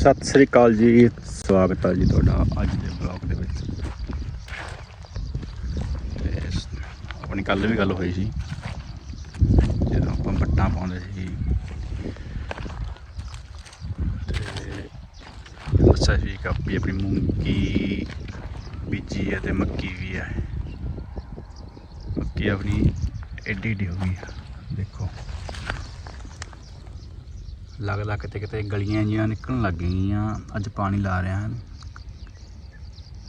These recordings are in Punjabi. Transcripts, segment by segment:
ਸਤਿ ਸ੍ਰੀ ਅਕਾਲ ਜੀ, ਸਵਾਗਤ ਹੈ ਜੀ ਤੁਹਾਡਾ ਅੱਜ ਦੇ ਬਲੌਗ ਦੇ ਵਿੱਚ। ਤੇ ਆਪਣੀ ਕੱਲ ਵੀ ਗੱਲ ਹੋਈ ਸੀ, ਜਦੋਂ ਆਪਾਂ ਵੱਟਾਂ ਪਾਉਂਦੇ ਸੀ। ਤੇ ਦੱਸਿਆ ਸੀ ਕਿ ਆਪਣੀ ਮੂੰਗੀ ਬੀਜੀ ਹੈ ਤੇ ਮੱਕੀ ਵੀ ਹੈ। ਮੱਕੀ ਆਪਣੀ ਐਡੀ ਐਡੀ ਹੋ ਗਈ ਦੇਖੋ। ਲੱਗਦਾ ਕਿਤੇ ਕਿਤੇ ਗਲੀਆਂ ਜੀਆਂ ਨਿਕਲਣ ਲੱਗ ਗਈਆਂ। ਅੱਜ ਪਾਣੀ ਲਾ ਰਿਹਾ ਹਨ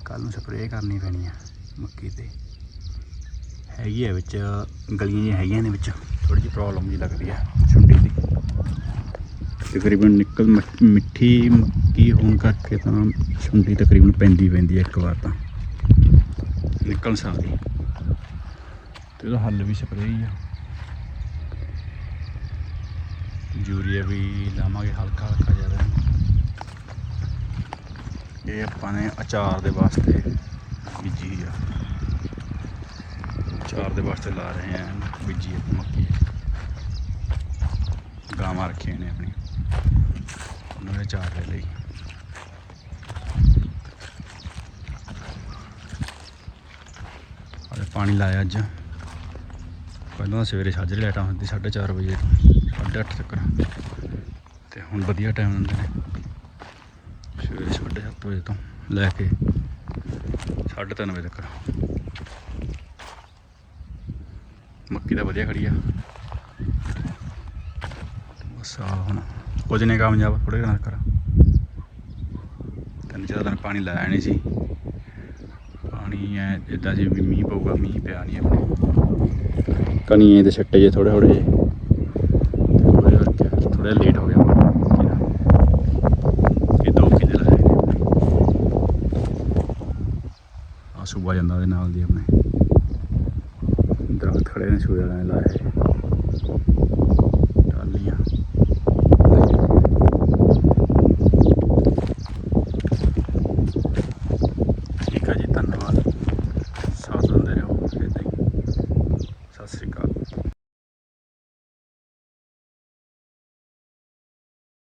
ਕੱਲ ਨੂੰ ਸਪਰੇਅ ਕਰਨੀ ਪੈਣੀ ਆ ਮੱਕੀ ਤੇ। ਹੈਗੀ ਆ ਵਿੱਚ, ਗਲੀਆਂ ਜਿਹੀਆਂ ਹੈਗੀਆਂ ਨੇ ਵਿੱਚ। ਥੋੜੀ ਜਿਹੀ ਪ੍ਰੋਬਲਮ ਜੀ ਲੱਗਦੀ ਆ ਛੁੰਡੀ ਦੀ। ਤਕਰੀਬਨ ਨਿਕਲ ਮਿੱਠੀ ਮੱਕੀ ਹੋਣ ਕਰਕੇ ਤਾਂ ਛੁੰਡੀ ਤਕਰੀਬਨ ਪੈਂਦੀ ਪੈਂਦੀ ਆ ਇੱਕ ਵਾਰ ਤਾਂ। ਨਿਕਲ ਸਕਦੀ ਤੇ ਉਹਦਾ ਹੱਲ ਵੀ ਸਪਰੇਅ ਹੀ ਆ। ਯੂਰੀਆ ਵੀ ਲਾਵਾਂਗੇ ਹਲਕਾ ਹਲਕਾ ਜ਼ਿਆਦਾ। ਇਹ ਆਪਾਂ ਨੇ ਅਚਾਰ ਦੇ ਵਾਸਤੇ ਬੀਜੀ ਆ। ਅਚਾਰ ਦੇ ਵਾਸਤੇ ਲਾ ਰਹੇ ਆ ਬੀਜੀ ਆਪਾਂ ਮੱਕੀ। ਗਾਵਾਂ ਰੱਖੀਆਂ ਨੇ ਆਪਣੀ ਉਹਨਾਂ ਦੇ ਅਚਾਰ ਦੇ ਲਈ। ਪਾਣੀ ਲਾਇਆ ਅੱਜ। ਪਹਿਲਾਂ ਤਾਂ ਸਵੇਰੇ ਸਾਜਰੇ ਲਾਈਟਾਂ ਹੁੰਦੀ 4:30 ਵਜੇ ਤੋਂ 8:30 ਤੱਕ। ਤੇ ਹੁਣ ਵਧੀਆ ਟਾਈਮ ਹੁੰਦੇ ਨੇ। ਸਵੇਰੇ 7:30 ਵਜੇ ਤੋਂ ਲੈ ਕੇ 3:30 ਵਜੇ ਤੱਕ। ਮੱਕੀ ਦਾ ਵਧੀਆ ਖੜੀ ਆ। ਬਸ ਆ ਹੁਣ, ਕੁਝ ਨਹੀਂ ਕਾਮਯਾਬ ਥੋੜੇ ਨਾਲ ਕਰ ਤਿੰਨ ਚਾਰ ਦਿਨ ਪਾਣੀ ਲਾਇਆ ਨਹੀਂ ਸੀ। ਪਾਣੀ ਐ ਜਿੱਦਾਂ ਜੇ ਵੀ ਮੀਂਹ ਪਊਗਾ, ਮੀਂਹ ਪਿਆ ਨਹੀਂ ਆਪਣੇ। ਕਣੀਏ ਦੇ ਛੱਟੇ ਜੇ ਥੋੜੇ ਥੋੜੇ ਜਿਹੇ ਥੋੜੇ ਕਰਕੇ ਥੋੜਾ ਲੇਟ ਹੋ ਗਿਆ ਇਹ ਦੋ ਕਿਲੇ ਲਾਏ ਆ ਸੂਬਾ ਜਾਂਦਾ ਉਹਦੇ ਨਾਲ ਦੀ ਆਪਣੇ। ਦਰਖਤ ਖੜੇ ਨੇ ਸੂਬੇ ਵਾਲਿਆਂ ਲਾਏ।